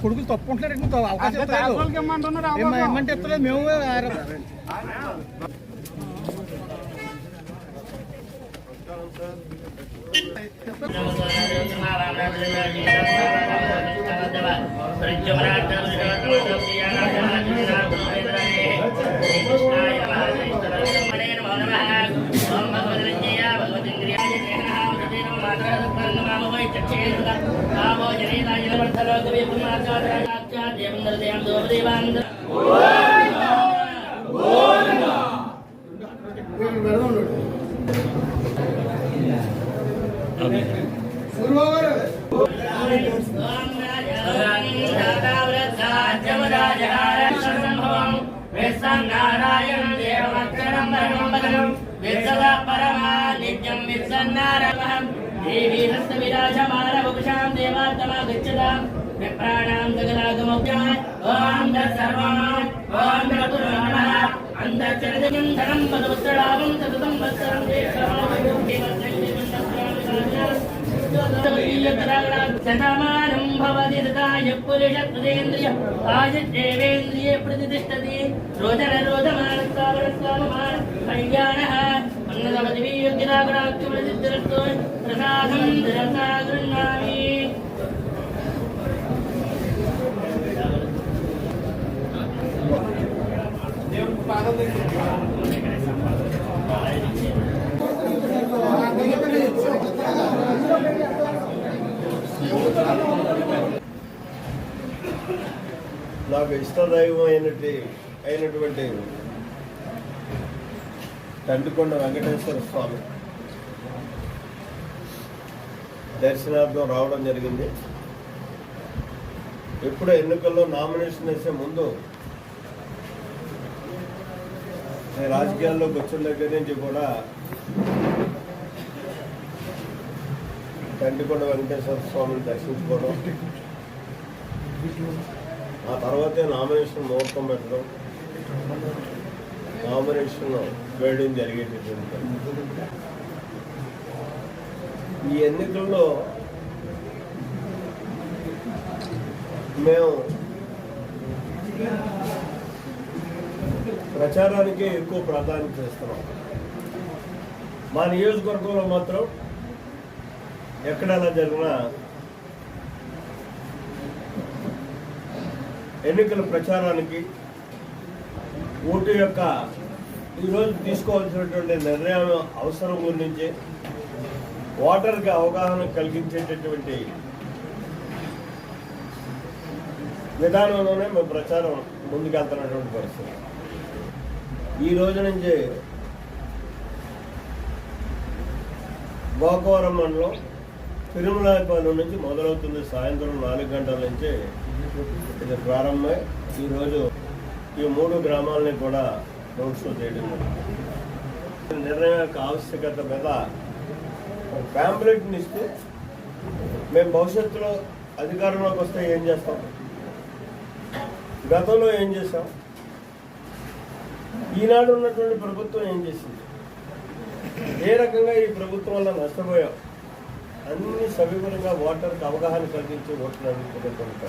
కొడుకులు తప్పు ఉంటున్నారు ఇంకో అవకాశం ఏమంటే ఇస్తలేదు మేము ఆర- దేవం నారాయణం దేవమక్షరం పరమం విత్సదా పరమా నిత్యం విత్సన్నారమహం దేవీ హస్త విరాజమాన వపుషాం దేవాత్తమా గచ్చదాం విప్రాణాం సకలాగమౌజాయ ఓం దర్శర్వాణం ఓం దర్శర్వాణः అంతర్చరితం ధనం పదవస్త్రలాభం సతతం వత్సరం శతమానం భవతి ప్రసాదం దిరసా గృహ్ణామి నాకు ఇష్టదైవం అయినటువంటి తండ్రికొండ వెంకటేశ్వర స్వామి. దర్శనార్థం రావడం జరిగింది. ఎప్పుడు ఎన్నికల్లో నామినేషన్ వేసే ముందు నేను రాజకీయాల్లోకి వచ్చిన దగ్గర నుంచి కూడా తండ్రికొండ వెంకటేశ్వర స్వామిని దర్శించుకోవడం ఆ తర్వాతే నామినేషన్ ముహూర్తం పెట్టడం నామినేషన్ వేయడం జరిగేటటువంటి ఈ ఎన్నికల్లో మేము ప్రచారానికే ఎక్కువ ప్రాధాన్యత ఇస్తున్నాం. మా నియోజకవర్గంలో మాత్రం ఎక్కడైనా జరిగినా ఎన్నికల ప్రచారానికి ఓటు యొక్క ఈరోజు తీసుకోవాల్సినటువంటి నిర్ణయం అవసరం గురించి ఓటర్కి అవగాహన కలిగించేటటువంటి విధానంలోనే మేము ప్రచారం ముందుకెళ్తున్నటువంటి పరిస్థితి. ఈ రోజు నుంచి గోకవరం మండలం తిరుమలాయపాలెం నుంచి మొదలవుతుంది. సాయంత్రం నాలుగు గంటల నుంచి ఇది ప్రారంభమై ఈరోజు ఈ మూడు గ్రామాలని కూడా రోడ్ షో చేయడం నిర్ణయం యొక్క ఆవశ్యకత మీద ప్యాంప్లెట్ని ఇస్తూ మేము భవిష్యత్తులో అధికారంలోకి వస్తే ఏం చేస్తాం? గతంలో ఏం చేస్తాం ఈనాడు ఉన్నటువంటి ప్రభుత్వం ఏం చేసింది? ఏ రకంగా ఈ ప్రభుత్వం వల్ల నష్టపోయాం? అన్ని సవివరంగా ఓటర్కి అవగాహన కలిగించి ఓట్లు అడుగుతున్నటువంటి